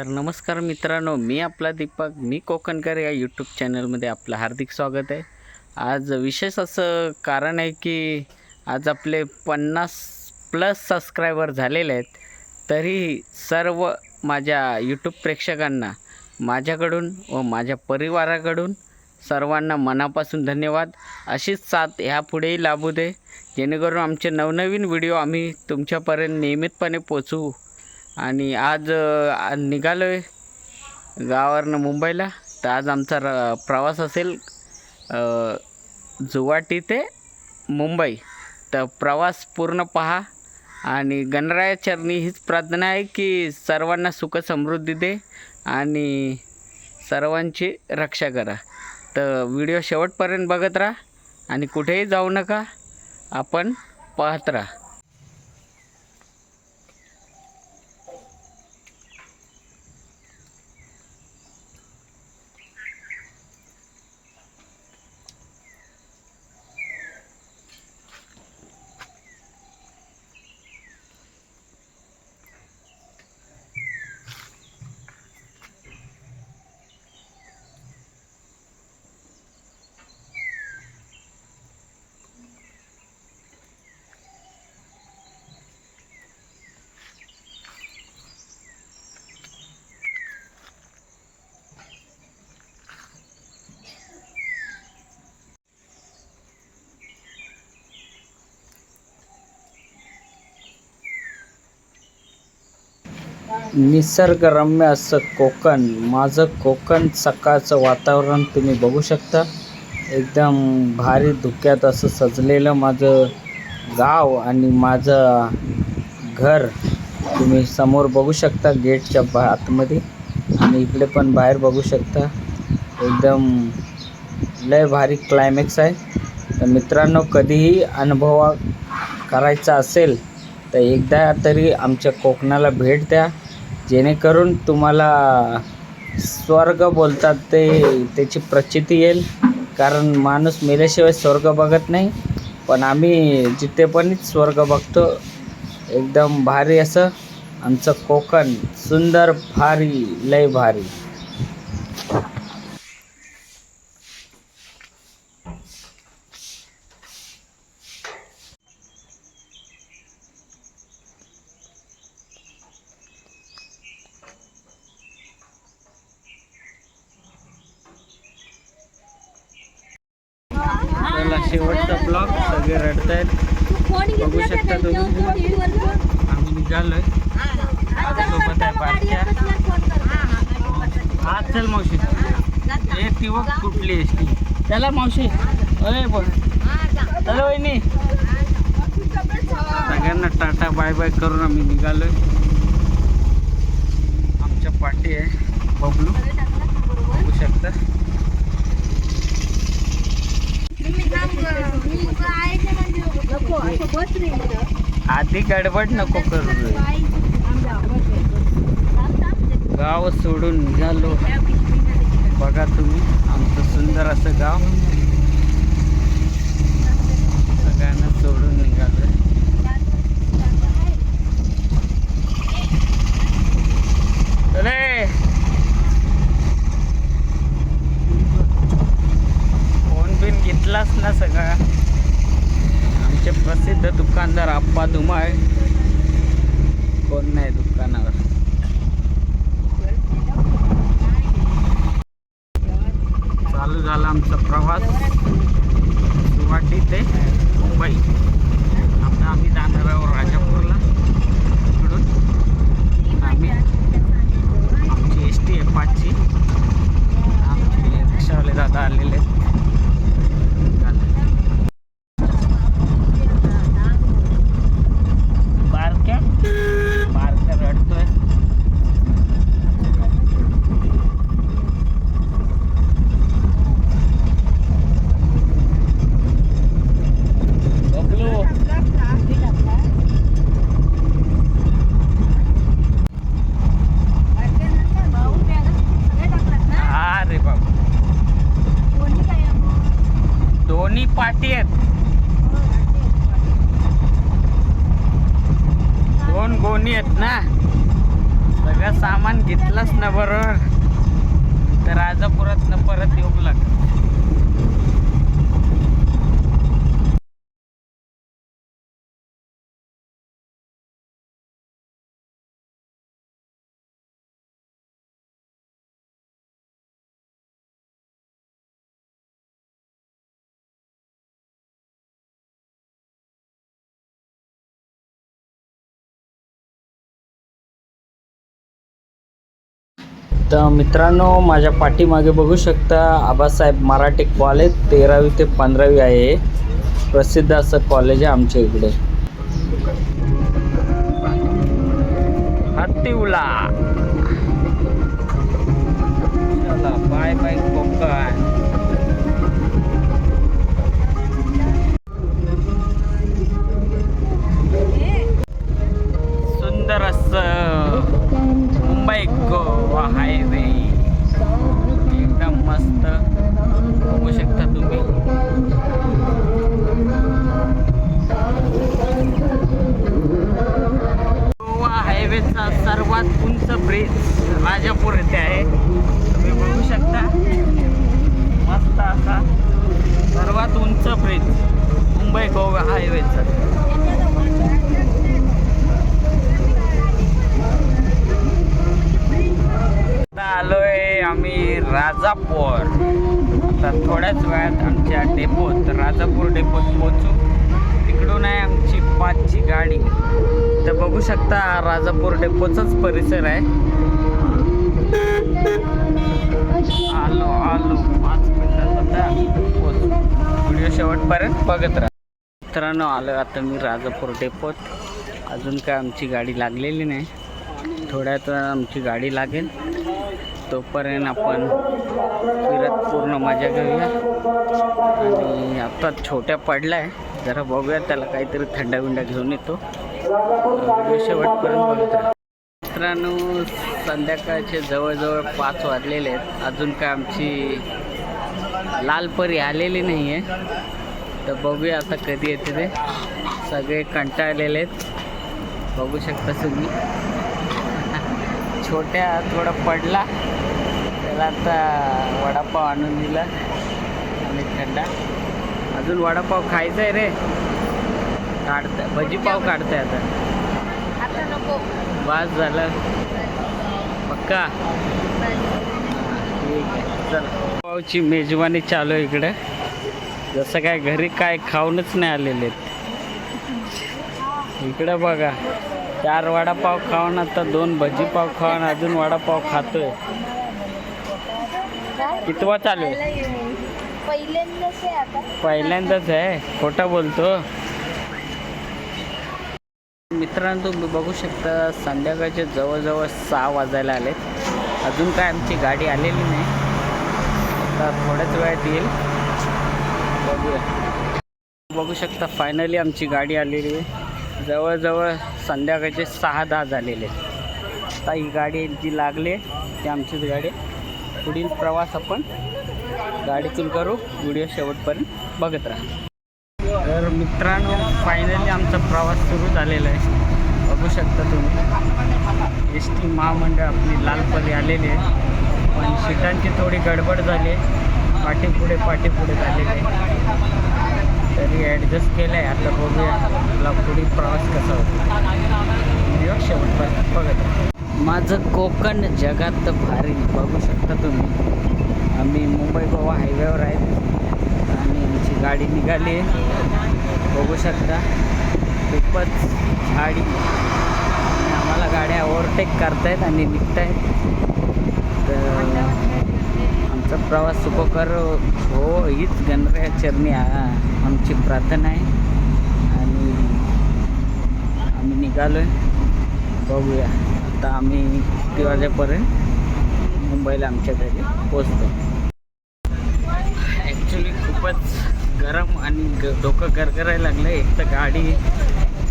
तर नमस्कार मित्रांनो मी आपला दीपक मी कोकणकर या यूट्यूब चॅनलमध्ये आपलं हार्दिक स्वागत आहे. आज विशेष असं कारण आहे की आज आपले पन्नास प्लस सबस्क्रायबर झालेले आहेत. तरी सर्व माझ्या यूट्यूब प्रेक्षकांना माझ्याकडून व माझ्या परिवाराकडून सर्वांना मनापासून धन्यवाद. अशीच साथ ह्यापुढेही लाभू दे. जेणेकरून आमचे नवनवीन व्हिडिओ आम्ही तुमच्यापर्यंत नियमितपणे पोचवू आणि आज अ, निघालो आहे गावावरनं मुंबईला. तर आज आमचा र प्रवास असेल जुवाटी ते मुंबई. तर प्रवास पूर्ण पहा आणि गणराया चरणी हीच प्रार्थना आहे की सर्वांना सुख समृद्धी दे आणि सर्वांची रक्षा करा. तर व्हिडिओ शेवटपर्यंत बघत राहा आणि कुठेही जाऊ नका. आपण पाहत राहा. निसर्गरम्य असं कोकण माझं कोकण सकाळचं वातावरण तुम्ही बघू शकता. एकदम भारी धुक्यात असं सजलेलं माझं गाव आणि माझं घर तुम्ही समोर बघू शकता गेटच्या बा आतमध्ये. आणि इकडे पण बाहेर बघू शकता. एकदम लय भारी क्लायमॅक्स आहे. तर मित्रांनो कधीही अनुभव करायचा असेल तर एकदा तरी आमच्या कोकणाला भेट द्या. जेणेकरून तुम्हाला स्वर्ग बोलतात ते त्याची प्रचिती येईल. कारण माणूस मेल्याशिवाय स्वर्ग बघत नाही. पण आम्ही जिथे पण स्वर्ग बघतो. एकदम भारी असं. आमचं कोकण सुंदर भारी लय भारी चला शेवटचा ब्लॉग सगळे रडत आहेत बघू शकता तुम्ही आम्ही निघालोय सोबत आहे हा चल मावशी. ए ती बघ कुठली एस टी चला मावशी. अरे बोल चला वहिनी. सगळ्यांना टाटा बाय बाय करून आम्ही निघालोय. आमच्या पाठी आहे बबलू. बघू शकता. आधी गडबड नको करू गाव सोडून निघालो. बघा तुम्ही आमचं सुंदर असं गाव. सगळ्यांना सोडून निघालो फोन बिन घेतलाच ना सगळा. आमचे प्रसिद्ध दुकानदार आप्पा धुमाळ कोण नाही दुकानावर चालू झाला आमचा प्रवास गुवाहाटी ते मुंबई आता आम्ही जाणार आहोत राजापूरला तिकडून आम्ही आमची एस टी आहे पाचची आमचे रिक्षावाले दादा आलेले आहेत बारक्या बारक्या रडतोय बबलू हा रे बाबा दोन्ही पाठी आहेत दोन आहेत ना. सगळं सामान घेतलंच ना बरोबर तर राजापुरात न परत येऊ लागत तर मित्रांनो माझ्या पाठीमागे बघू शकता आबासाहेब मराठी कॉलेज तेरावी ते पंधरावी आहे. प्रसिद्ध असं कॉलेज आहे आमच्या इकडे. हत्ती उला बाय बाय कोकण. सर्वात उंच ब्रिज राजापूर येथे आहे. तुम्ही बघू शकता. मस्त असा सर्वात उंच ब्रिज मुंबई गोवा हायवेचा. आता आलोय आम्ही राजापूर. आता थोड्याच वेळात आमच्या डेपोत राजापूर डेपोत पोहोचू. तिकडून आहे आमची पाचची गाडी. तर बघू शकता राजापूर डेपोचाच परिसर आहे. आलो आलो. पाच मिनिटात व्हिडिओ शेवटपर्यंत बघत राहा. मित्रांनो आलो आता मी राजापूर डेपोत. अजून काय आमची गाडी लागलेली नाही. थोड्यात आमची गाडी लागेल. तोपर्यंत आपण फिरत पूर्ण मजा घेऊया. आणि आता छोट्या पडलाय. जरा बघूया त्याला काहीतरी थंडा विंडा घेऊन येतो. शेवटपर्यंत मित्रांनो संध्याकाळचे जवळजवळ पाच वाजलेले आहेत. अजून काय आमची लालपरी आलेली नाही आहे तर बघूया आता कधी येते ते. सगळे कंटाळलेले आहेत. बघू शकता तुम्ही. छोट्या थोडा पडला. त्याला आता वडापाव आणून दिला. आणि थंडा. अजून वडापाव खायचा आहे रे. काढताय. भजीपाव काढताय आता. आता नको. बस झालं. पक्का? ठीक आहे चला. पावची मेजवानी चालू आहे इकडे. जसं काय घरी काय खाऊनच नाही आलेले इकडं बघा चार वडापाव खाऊन आता दोन भजीपाव खाऊन अजून वडापाव खातोय. कितवा चालू आहे? पहिल्यांदाच आहे? खोटं बोलतो. मित्रांनो तुम्ही बघू शकता संध्याकाळचे जवळजवळ सहा वाजायला आले अजून काय आमची गाडी आलेली नाही. आता थोड्याच वेळात येईल. बघूया. बघू शकता फायनली आमची गाडी आलेली आहे. जवळजवळ संध्याकाळचे सहा दहा झालेले आहेत. आता ही गाडी जी लागली आहे ती आमचीच गाडी पुढील प्रवास आपण गाडीतून करू. व्हिडिओ शेवटपर्यंत बघत राहा. तर मित्रांनो फायनली आमचा प्रवास सुरू झालेला आहे. बघू शकता तुम्ही. एस टी महामंडळ आपली लालपरी आलेली आहे. पण सीटांची थोडी गडबड झाली आहे. पाठीपुढे पाठीपुढे झालेली आहे. तरी ॲडजस्ट केलं आहे आता बघूया. आपला पुढे प्रवास कसा होतो. शेवटपर्यंत बघत माझं कोकण जगात भारी. बघू शकता तुम्ही. आम्ही मुंबई गोवा हायवेवर आहेत आणि आमची गाडी निघाली आहे. बघू शकता. खूपच गाडी गाड्या ओव्हरटेक करतायत आणि निघतायत. तर आमचा प्रवास सुखकर हो हीच गणराया चरणी आमची प्रार्थना आहे. आणि आम्ही निघालो आहे बघूया. आता आम्ही किती वाजेपर्यंत मुंबईला आमच्या घरी पोचतो ॲक्च्युली खूपच गरम आणि ग डोकं गरगरायला लागलं एक तर गाडी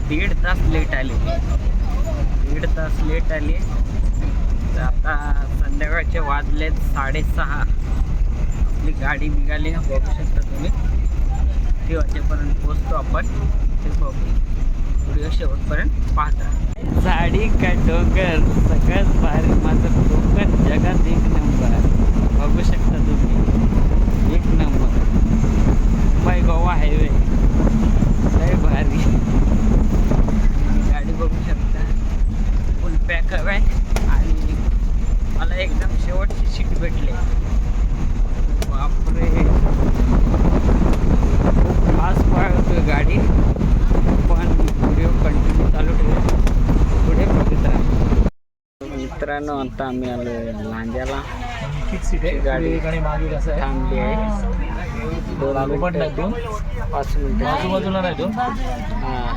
दीड तास लेट आली. दीड तास लेट आली. तर आता संध्याकाळचे वाजलेत साडेसहा. आपली गाडी निघाली. बघू शकता तुम्ही. ती वाजेपर्यंत पोचतो आपण. ते बघू. व्हिडिओ शेवटपर्यंत पाहता. झाडी का डोंगर? सगळ्यात भारी माझं डोंगर जगात एक नंबर. बघू शकता तुम्ही. एक नंबर. मुंबई गोवा हायवे. लय भारी तुम्ही गाडी बघू शकता फुल पॅकअप आहे. आणि मला एकदम शेवटची सीट भेटली. बापरे. खूप फास्ट पळतोय गाडी. पण व्हिडिओ कंटिन्यू चालू ठेवूया पुढे बघत राहा मित्रांनो आता आम्ही आलो लांजाला गाडी मागे कसं थांबली आहे. दोन नाही दोन पाच मिनिटं. आजूबाजूला नाही दोन हा.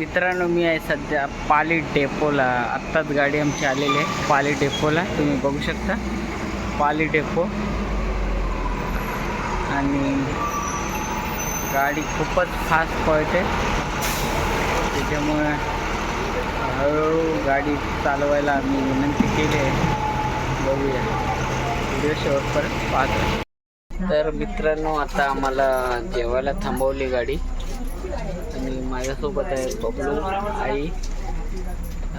मित्रांनो मी आहे सध्या पाली डेपोला. आत्ताच गाडी आमची आलेली आहे पाली डेपोला. तुम्ही बघू शकता. पाली डेपो. आणि गाडी खूपच फास्ट पळते. त्याच्यामुळे हळूहळू गाडी चालवायला आम्ही विनंती केली आहे. बघूया. व्हिडिओ शेवटपर्यंत पाहतो. तर मित्रांनो आता आम्हाला जेवायला थांबवली गाडी. माझ्यासोबत आहे बबलू आई.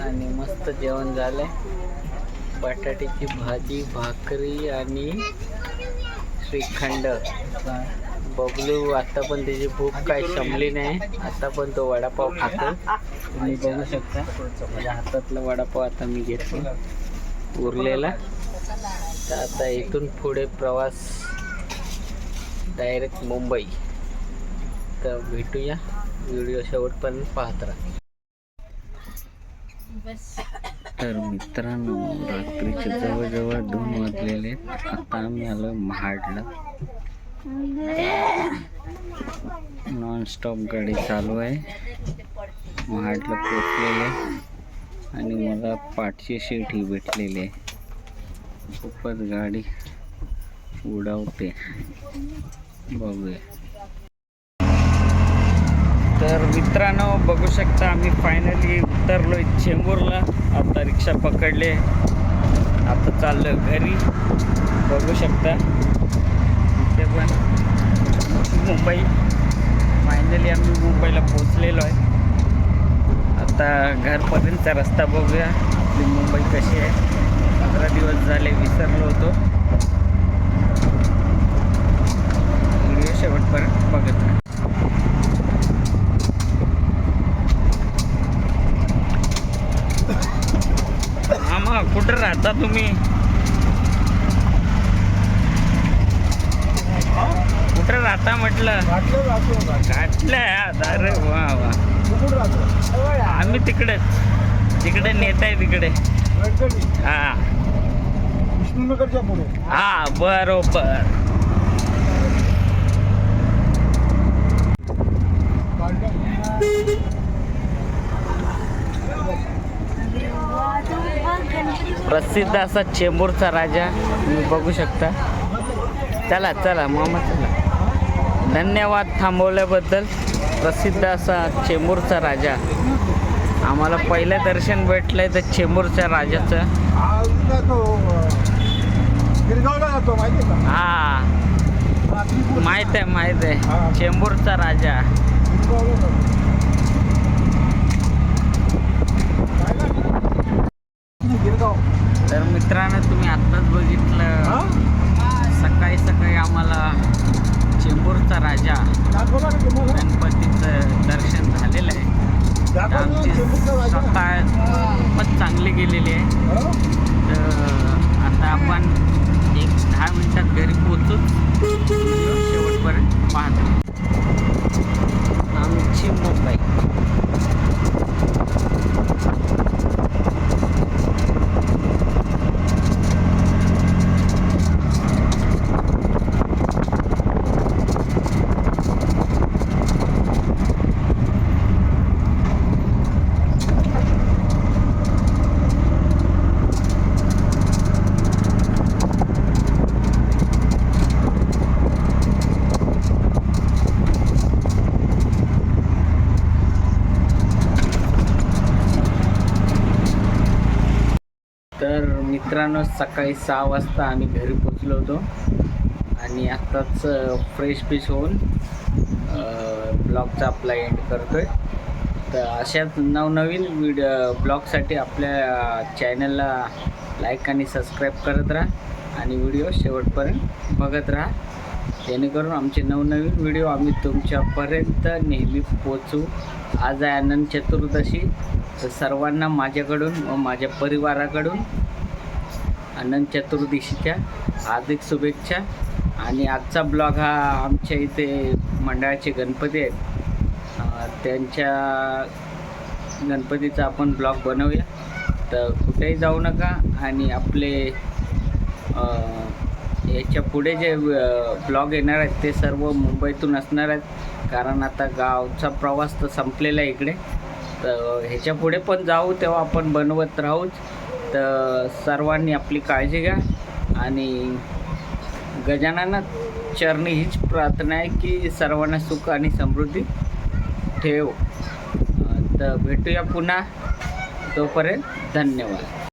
आणि मस्त जेवण झालंय. बटाट्याची भाजी भाकरी आणि श्रीखंड. बबलू आता पण त्याची भूक काय शमली नाही. आता पण तो वडापाव खातो. तुम्ही बघू शकता. माझ्या हातातला वडापाव आता मी घेतो उरलेला. तर आता इथून पुढे प्रवास. डायरेक्ट मुंबई. तर भेटूया. व्हिडिओ शेवटपर्यंत पाहत राहा. तर मित्रांनो रात्रीचे जवळजवळ दोन वाजलेले आहेत. आता आम्ही आलो महाडला. नॉन स्टॉप गाडी चालू आहे. महाडला पोचलेले. आणि मला पाठची सीट ही भेटलेली आहे. खूपच गाडी उडावते. बघूया. तर मित्रांनो बघू शकता आम्ही फायनली उतरलो चेंबूरला. आता रिक्षा पकडले. आता चाललो घरी. बघू शकता. इथे पण मुंबई. फायनली आम्ही मुंबईला पोचलेलो आहे. आता घरपर्यंतचा रस्ता बघूया. आपली मुंबई कशी आहे. पंधरा दिवस झाले विसरलो होतो. व्हिडिओ शेवटपर्यंत बघत राहा. हा कुठं राहता तुम्ही? कुठं राहता म्हटलं? घाटलं अरे वा वा. आम्ही तिकडेच तिकडे नेताय तिकडे. हा. हा बरोबर हा बरोबर. प्रसिद्ध असा चेंबूरचा राजा तुम्ही बघू शकता. चला चला मामा चला. धन्यवाद थांबवल्याबद्दल. प्रसिद्ध असा चेंबूरचा राजा. आम्हाला पहिलं दर्शन भेटलंय तर चेंबूरच्या राजाचं. हा. माहीत आहे माहीत आहे. चेंबूरचा राजा. तर मित्रांनो तुम्ही आत्ताच बघितलं. सकाळी सकाळी आम्हाला चेंबूरचा राजा गणपतीचं दर्शन झालेलं आहे. आमची. सकाळ खूपच चांगली गेलेली आहे? तर आता आपण एक दहा मिनिटात घरी पोचू शेवटपर्यंत पाहतो. आमची मुंबई तर मित्रांनो सकाळी सहा वाजता आम्ही घरी पोचलो होतो. आणि आत्ताच फ्रेश फिश होऊन ब्लॉगचा आपला एंड करतो आहे तर अशाच नवनवीन व्हिडिओ ब्लॉगसाठी आपल्या चॅनलला लाईक आणि सबस्क्राईब करत राहा. आणि व्हिडिओ शेवटपर्यंत बघत राहा. जेणेकरून आमचे नवनवीन व्हिडिओ आम्ही तुमच्यापर्यंत नेहमी पोचू आज आहे अनंत चतुर्दशी. तर सर्वांना माझ्याकडून व माझ्या परिवाराकडून अनंत चतुर्दशीच्या हार्दिक शुभेच्छा. आणि आजचा ब्लॉग हा आमच्या इथे मंडळाचे गणपती आहेत. त्यांच्या गणपतीचा आपण ब्लॉग बनवूया. तर कुठेही जाऊ नका आणि आपले याच्यापुढे जे ब्लॉग येणार आहेत ते सर्व मुंबईतून असणार आहेत. कारण आता गावचा प्रवास तर संपलेला आहे इकडे. तर ह्याच्या पुढे पण जाऊ तेव्हा आपण बनवत राहूच. तर सर्वांनी आपली काळजी घ्या आणि गजानन चरणी हीच प्रार्थना आहे की सर्वांना सुख आणि समृद्धी ठेव. तर भेटूया पुन्हा. तोपर्यंत धन्यवाद.